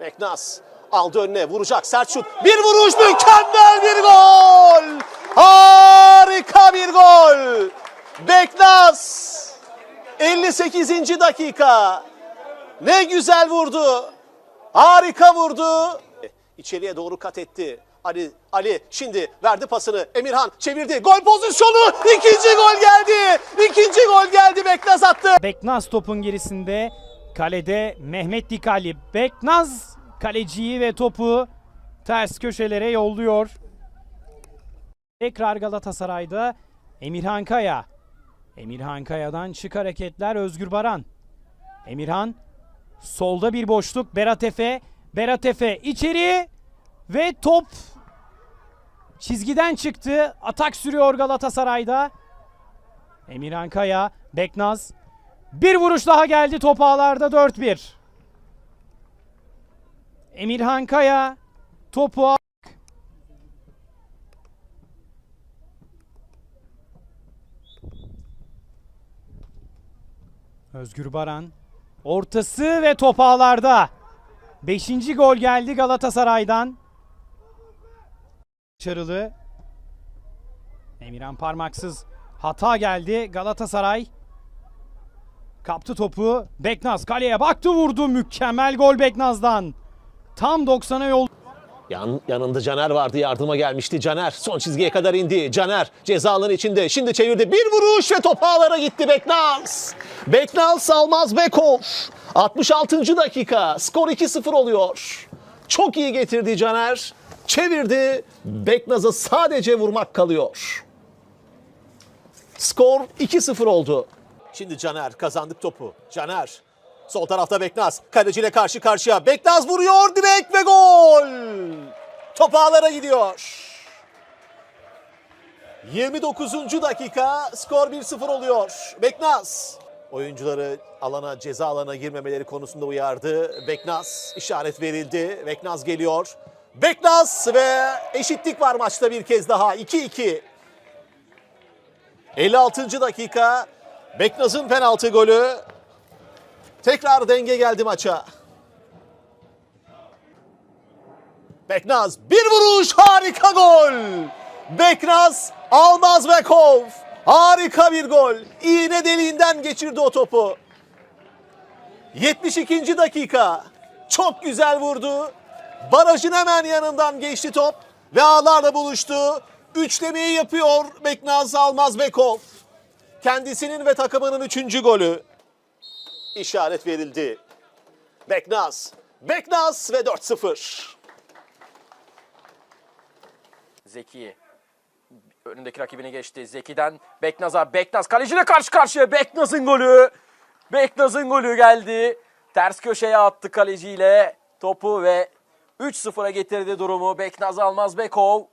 Beknaz aldı önüne vuracak sert şut. Bir vuruş mükemmel bir gol. Harika bir gol. Beknaz 58. dakika. Ne güzel vurdu. Harika vurdu. İçeriye doğru kat etti. Ali Ali şimdi verdi pasını. Emirhan çevirdi. Gol pozisyonu. İkinci gol geldi. İkinci gol geldi. Beknaz attı. Beknaz topun gerisinde. Kalede Mehmet Dikali. Beknaz kaleciyi ve topu ters köşelere yolluyor. Tekrar Galatasaray'da Emirhan Kaya. Emirhan Kaya'dan çık hareketler Özgür Baran. Emirhan solda bir boşluk Berat Efe. Berat Efe içeri ve top çizgiden çıktı. Atak sürüyor Galatasaray'da. Emirhan Kaya, Beknaz. Bir vuruş daha geldi top ağlarda 4-1. Emirhan Kaya topu al- Özgür Baran ortası ve top ağlarda. Beşinci gol geldi Galatasaray'dan. Başarılı. Emirhan parmaksız hata geldi Galatasaray. Kaptı topu. Beknaz kaleye baktı vurdu. Mükemmel gol Beknaz'dan. Tam 90'a yol. Yan, yanında Caner vardı yardıma gelmişti Caner. Son çizgiye kadar indi. Caner ceza alanı içinde. Şimdi çevirdi. Bir vuruş ve top ağlara gitti Beknaz. Beknaz Salmaz Bekov. 66. dakika. Skor 2-0 oluyor. Çok iyi getirdi Caner. Çevirdi. Beknaz'a sadece vurmak kalıyor. Skor 2-0 oldu. Şimdi Caner kazandık topu. Caner. Sol tarafta Beknaz. Kaleciyle karşı karşıya. Beknaz vuruyor direkt ve gol. Top ağlara gidiyor. 29. dakika skor 1-0 oluyor. Beknaz. Oyuncuları alana ceza alana girmemeleri konusunda uyardı. Beknaz işaret verildi. Beknaz geliyor. Beknaz ve eşitlik var maçta bir kez daha. 2-2. 56. dakika Beknaz'ın penaltı golü. Tekrar denge geldi maça. Beknaz bir vuruş harika gol. Beknaz Almaz Bekov. Harika bir gol. İğne deliğinden geçirdi o topu. 72. dakika. Çok güzel vurdu. Barajın hemen yanından geçti top ve ağlarla buluştu. Üçlemeyi yapıyor Beknaz Almaz Bekov. Kendisinin ve takımının üçüncü golü. İşaret verildi. Beknaz. Beknaz ve 4-0. Zeki önündeki rakibini geçti. Zeki'den Beknaz'a. Beknaz kaleciyle karşı karşıya. Beknaz'ın golü. Beknaz'ın golü geldi. Ters köşeye attı kaleciyle topu ve 3-0'a getirdi durumu. Beknaz Almaz Bekov